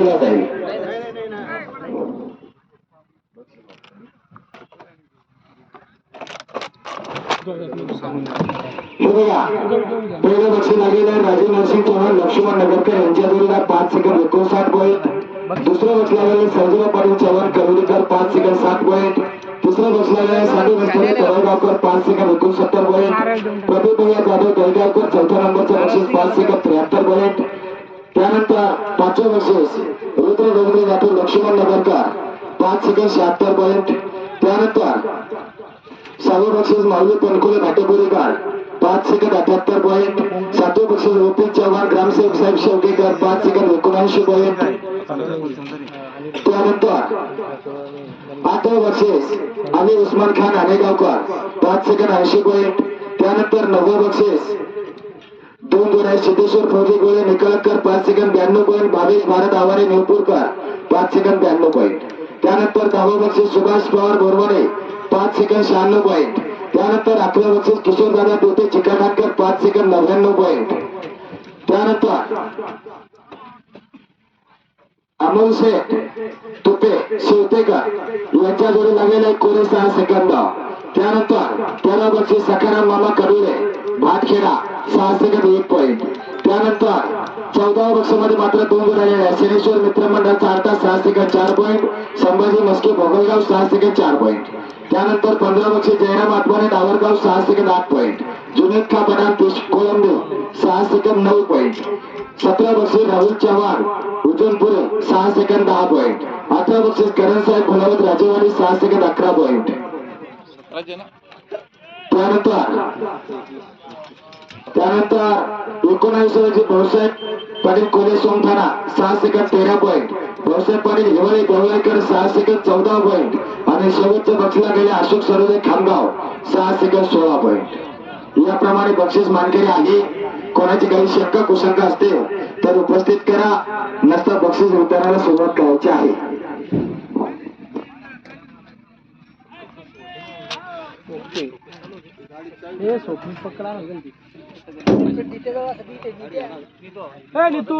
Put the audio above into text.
दिला जाईल बघा पहिलं बक्षीस लागलेलं आहे राजीव नरसिंग चव्हाण लक्ष्मण नगरकर यांच्या जोडीला पाच सेकंद एकोणसाठ पॉईंट दुसरं बक्षीस लागलेलं आहे पाटील चव्हाण कवडीकर पाच सेकंद सात पॉईंट तिसरं बक्षीस लागलेलं साधू वस्ताद तळगावकर पाच सेकंद एकोणसत्तर पॉईंट प्रदीप भैया जाधव तळगावकर चौथ्या नंबरचं बक्षीस पाच सेकंद त्र्याहत्तर पॉईंट त्यानंतर पाचव्या बक्षीस रुद्र डोंगरे जाधव लक्ष्मण नगरकर पाच सेकंद शहात्तर पॉईंट त्यानंतर सहावं बक्षीस माऊली पणकुले भाटेपुरीकर पाच सेकंद अठ्याहत्तर पॉईंट सातवं बक्षीस ओपी चव्हाण ग्रामसेवक साहेब शेवकेकर पाच सेकंद एकोणऐंशी पॉईंट त्यानंतर आठवं बक्षीस अली उस्मान खान आनेगावकर पाच सेकंद ऐंशी पॉईंट त्यानंतर नववं बक्षीस दोन गुण आहे सिद्धेश्वर फौजी गोळे निकळकर पाच सेकंद ब्याण्णव पॉईंट बावीस भारत आवारे नेवपूरकर पाच सेकंद ब्याण्णव पॉईंट त्यानंतर दहावं बक्षीस सुभाष पवार बोरवणे पाच सेकंद शहाण्णव पॉईंट त्यानंतर अकरा बक्षीस किशोर दादा दोते चिकाठाकर पाच सेकंद नव्याण्णव पॉईंट त्यानंतर अमोल शेठ तुपे शिवतेकर यांच्या जोडी लागलेला एक कोरे सहा सेकंद. त्यानंतर तेरा बक्षीस सखाराम मामा कडुले भातखेडा सहा सेकंद एक पॉईंट त्यानंतर चौदाव्या बक्षामध्ये मात्र दोन गुण आलेले आहेत. शनेश्वर मित्रमंडळ चारता सहा सेकंद चार पॉईंट संभाजी मस्के भोगलगाव सहा सेकंद चार पॉईंट त्यानंतर पंधरा बक्षीस जयराम आठवणे डावरगाव सहा सेकंद आठ पॉईंट जुनेद खा बनाम कोलंबो सहा सेकंद नऊ पॉईंट सतरा बक्षीस राहुल चव्हाण उजनपुरे सहा सेकंद दहा पॉईंट अठरा बक्षीस करण साहेब भोलावत राजेवाडी सहा सेकंद अकरा पॉईंट त्यानंतर त्यानंतर एकोणावीसशे भाऊसाहेब पाटील कोले सोमथाना सहा सेकंद तेरा पॉईंट भाऊसाहेब पाटील हिवाळी गोळवाईकर सहा सेकंद चौदा पॉईंट आणि शेवटच्या बक्षीला गेले अशोक सरोदे खामगाव सहा सेकंद सोळा पॉईंट याप्रमाणे बक्षीस मानकरी आहे. कोणाची काही शंका कुशंका असते तर उपस्थित करा. नसता बक्षीस वितरणाला सुरुवात करायची आहे. Okay. ఏ సొప్పు పక్కన వెళ్ది ఏ నీతో